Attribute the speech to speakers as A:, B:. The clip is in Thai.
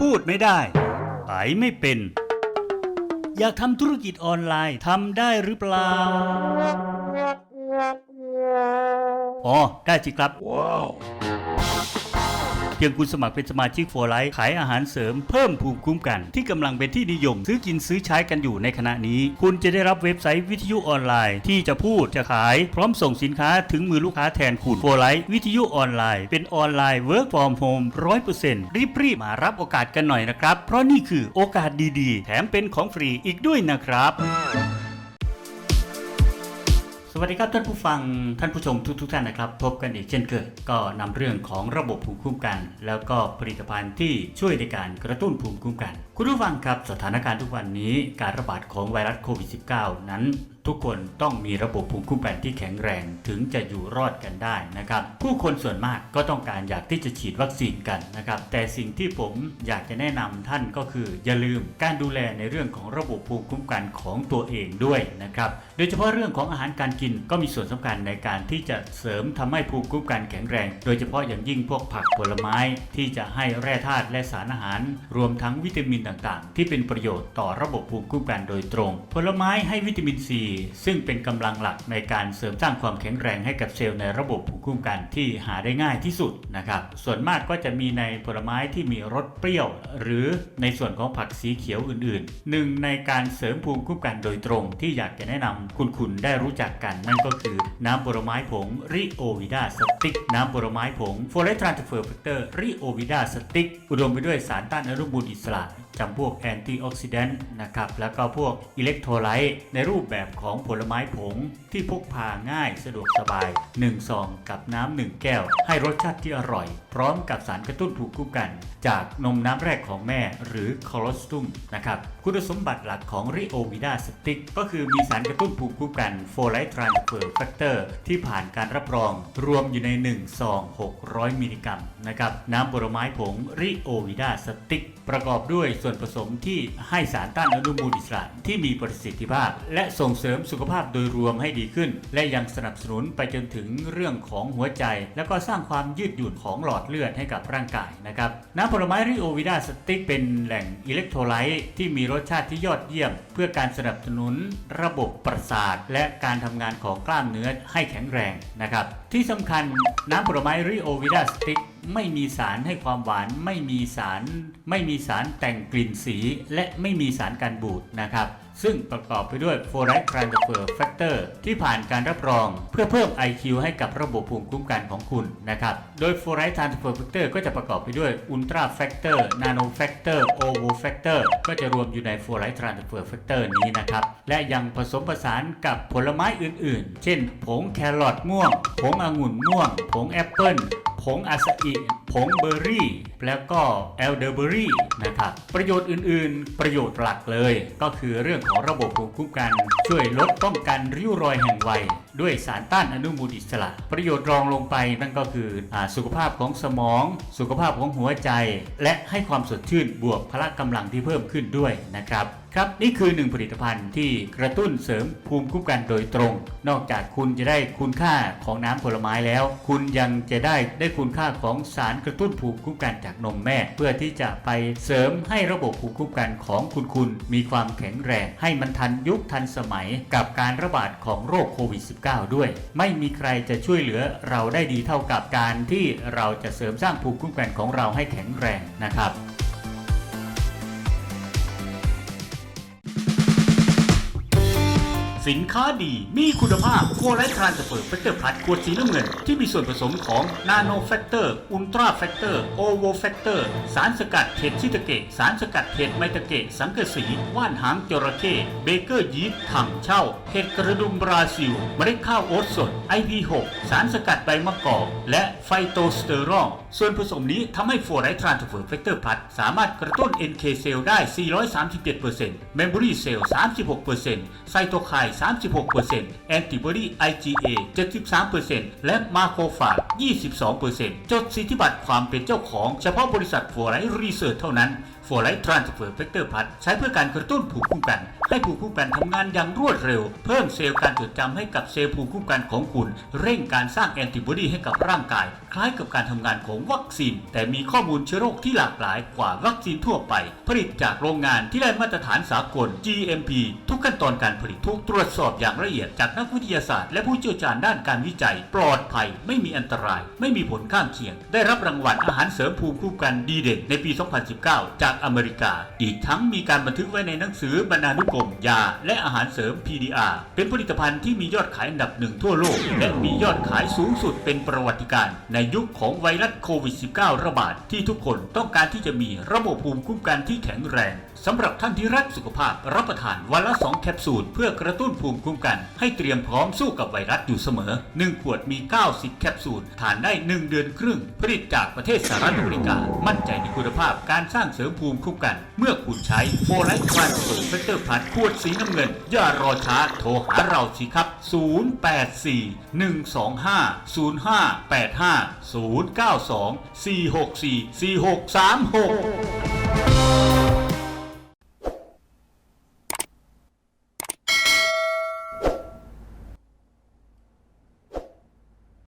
A: พูดไม่ได้ ไปไม่เป็น อยากทำธุรกิจออนไลน์ทำได้หรือเปล่า อ๋อ ได้สิครับเพียงคุณสมัครเป็นสมาชิกโฟไลท์ขายอาหารเสริมเพิ่มภูมิคุ้มกัน ที่กำลังเป็นที่นิยม ซื้อกินซื้อใช้กันอยู่ในขณะนี้ คุณจะได้รับเว็บไซต์วิทยุออนไลน์ ที่จะพูดจะขาย พร้อมส่งสินค้าถึงมือลูกค้าแทนคุณโฟไลท์วิทยุออนไลน์เป็นออนไลน์เวิร์กฟอร์มโฮมร้อยเปอร์เซ็นต์รีบๆมารับโอกาสกันหน่อยนะครับ เพราะนี่คือโอกาสดีๆ แถมเป็นของฟรีอีกด้วยนะครับ สวัสดีครับท่านผู้ฟังท่านผู้ชมทุกทท่านนะครับ พบกันอีกเช่นเคยก็นำเรื่องของระบบภูมิคุ้มกัน แล้วก็ผลิตภัณฑ์ที่ช่วยในการกระตุ้นภูมิคุ้มกัน คุณผู้ฟังครับสถานการณ์ทุกวันนี้การระบาดของไวรัสโควิด -19 นั้น ทุกคนต้องมีระบบภูมิคุ้มกันที่แข็งแรงถึงจะอยู่รอดกันได้นะครับ ผู้คนส่วนมากก็ต้องการอยากที่จะฉีดวัคซีนกันนะครับ แต่สิ่งที่ผมอยากจะแนะนำท่านก็คือ อย่าลืมการดูแลในเรื่องของระบบภูมิคุ้มกันของตัวเองด้วยนะครับ โดยเฉพาะเรื่องของอาหารการกินก็มีส่วนสำคัญในการที่จะเสริมทำให้ภูมิคุ้มกันแข็งแรง โดยเฉพาะอย่างยิ่งพวกผักผลไม้ที่จะให้แร่ธาตุและสารอาหาร รวมทั้งวิตามินต่างๆ ที่เป็นประโยชน์ต่อระบบภูมิคุ้มกันโดยตรง ผลไม้ให้วิตามินซีซึ่งเป็นกำลังหลักในการเสริมสร้างความแข็งแรงให้กับเซลล์ในระบบภูมิคุ้มกันที่หาได้ง่ายที่สุดนะครับส่วนมากก็จะมีในผลไม้ที่มีรสเปรี้ยว หรือในส่วนของผักสีเขียวอื่นๆหนึ่งในการเสริมภูมิคุ้มกันโดยตรงที่อยากจะแนะนำคุณคุณได้รู้จักกันนั่นก็คือ น้ำผลไม้ผงริโอวิดาสติกน้ำผลไม้ผงโฟเลตทรานสเฟอร์แฟกเตอร์ริโอวิดาสติกอุดมไปด้วยสารต้านอนุมูลอิสระจำพวกแอนตี้ออกซิแดนต์นะครับแล้วก็พวกอิเล็กโทรไลต์ในรูปแบบของผลไม้ผงที่พกพาง่ายสะดวกสบาย1ซองกับน้ำ1แก้ว ให้รสชาติที่อร่อย พร้อมกับสารกระตุ้นภูมิคุ้มกัน จากนมน้ำแรกของแม่หรือคอลอสตุมนะครับคุณสมบัติหลักของริโอวิดาสติกก็คือมีสารกระตุ้นภูมิคุ้มกันโฟไลท์ทรานสเฟอร์แฟกเตอร์ที่ผ่านการรับรอง รวมอยู่ใน1ซอง600 มิลลิกรัมนะครับน้ำผลไม้ผงริโอวิดาสติกประกอบด้วยส่วนผสมที่ให้สารต้านอนุมูลอิสระที่มีประสิทธิภาพ และส่งเสริมสุขภาพโดยรวมให้ดีขึ้น และยังสนับสนุนไปจนถึงเรื่องของหัวใจ แล้วก็สร้างความยืดหยุ่นของหลอดเลือดให้กับร่างกายนะครับน้ำผลไม้ริโอวิดาสติกเป็นแหล่งอิเล็กโทรไลต์ที่มีรสชาติที่ยอดเยี่ยม เพื่อการสนับสนุนระบบประสาท และการทำงานของกล้ามเนื้อให้แข็งแรงนะครับที่สำคัญน้ำผลไม้ริโอวิดาสติก ไม่มีสารให้ความหวาน ไม่มีสารไม่มีสารแต่งกลิ่นสี และไม่มีสารกันบูดนะครับ ซึ่งประกอบไปด้วย f o r i t e transfer factor ที่ผ่านการรับรอง เพื่อเพิ่ม IQ ให้กับระบบภูมิคุ้มกันของคุณนะครับ โดย f o r i t e transfer factor ก็จะประกอบไปด้วย ultra factor nano factor ovo factor ก็จะรวมอยู่ใน f o r i t e transfer factor นี้นะครับ และยังผสมผสานกับผลไม้อื่น ๆ เช่น ผงแครอทม่วง ผงองุ่นม่วง ผงแอปเปิล ผงอาซาอิผงเบอร์รี่ แล้วก็เอลเดอร์เบอร์รี่นะครับประโยชน์อื่นๆ ประโยชน์หลักเลย ก็คือเรื่องของระบบภูมิคุ้มกัน ช่วยลดป้องกันริ้วรอยแห่งวัย ด้วยสารต้านอนุมูลอิสระ ประโยชน์รองลงไปนั่นก็คืออสุขภาพของสมอง สุขภาพของหัวใจ และให้ความสดชื่นบวกพละกำลังที่เพิ่มขึ้นด้วยนะครับ ครับนี่คือหนึ่งผลิตภัณฑ์ที่กระตุ้นเสริมภูมิคุ้มกันโดยตรง นอกจากคุณจะได้คุณค่าของน้ำผลไม้แล้ว คุณยังจะได้ได้คุณค่าของสารกระตุ้นภูมิคุ้มกันจากนมแม่ เพื่อที่จะไปเสริมให้ระบบภูมิคุ้มกันของคุณคุณมีความแข็งแรง ให้มันทันยุคทันสมัยกับการระบาดของโรคโควิด -19 ด้วย ไม่มีใครจะช่วยเหลือเราได้ดีเท่ากับการที่เราจะเสริมสร้างภูมิคุ้มกันของเราให้แข็งแรงนะครับ สินค้าดีมีคุณภาพโฟไลทรานสเฟอร์แฟกเตอร์พลัดขวดสีน้ำเงิน ที่มีส่วนผสมของนาโนแฟกเตอร์อุลตราแฟกเตอร์โอโวแฟกเตอร์สารสกัดเห็ดชิตาเกะสารสกัดเห็ดไมตาเกะสังกะสีว่านหางจระเข้เบเกอร์ยีสต์ถังเช่าเห็ดกระดุมบราซิลเมล็ดข้าวโอ๊ตสด IP6 สารสกัดใบมะกอกและไฟโตสเตอรอลส่วนผสมนี้ทำให้โฟไลทรานสเฟอร์แฟกเตอร์พลัดสามารถกระตุ้น NK เซลล์ได้ 437%เมมโมรีเซลล์36%ไซโตไคน36%แอนติบอดี IgA 73%และมาโครฟาจ22%จดสิทธิบัตรความเป็นเจ้าของเฉพาะบริษัทฟไลท์รีเสิร์ชเท่านั้นโฟไลท์ทรานสเฟอร์เฟกเตอร์พัทใช้เพื่อการกระตุ้นภูมิคุ้มกัน ให้ภูมิคุ้มกันทำงานอย่างรวดเร็ว เพิ่มเซลล์การจดจำให้กับเซลล์ภูมิคุ้มกันของคุณ เร่งการสร้างแอนติบอดีให้กับร่างกาย คล้ายกับการทำงานของวัคซีน แต่มีข้อมูลเชื้อโรคที่หลากหลายกว่าวัคซีนทั่วไป ผลิตจากโรงงานที่ได้มาตรฐานสากล GMP ทุกขั้นตอนการผลิตถูกตรวจสอบอย่างละเอียดจากนักวิทยาศาสตร์ และผู้เชี่ยวชาญด้านการวิจัย ปลอดภัย ไม่มีอันตราย ไม่มีผลข้างเคียง ได้รับรางวัลอาหารเสริมภูมิคุ้มกันดีเด่นในปี 2019 จากอเมริกา อีกทั้งมีการบันทึกไว้ในหนังสือบรรณานุกรมยา และอาหารเสริม PDR เป็นผลิตภัณฑ์ที่มียอดขายอันดับหนึ่งทั่วโลก และมียอดขายสูงสุดเป็นประวัติการณ์ในยุคของไวรัสโควิด -19 ระบาดที่ทุกคนต้องการที่จะมีระบบภูมิคุ้มกันที่แข็งแรง สำหรับท่านที่รักสุขภาพรับประทานวันละ 2 แคปซูล เพื่อกระตุ้นภูมิคุ้มกัน ให้เตรียมพร้อมสู้กับไวรัสอยู่เสมอ 1 ขวดมี 90 แคปซูล ทานได้ 1 เดือนครึ่ง ผลิตจากประเทศสหรัฐอเมริกา มั่นใจในคุณภาพการสร้างเสริมภูมิคุ้มกัน เมื่อคุณใช้โฟไลท์ทรานสเฟอร์เฟเตอร์พัทขวดสีน้ำเงิน อย่ารอช้าโทรหาเราสิครับ 084 125 0585 092 464 4636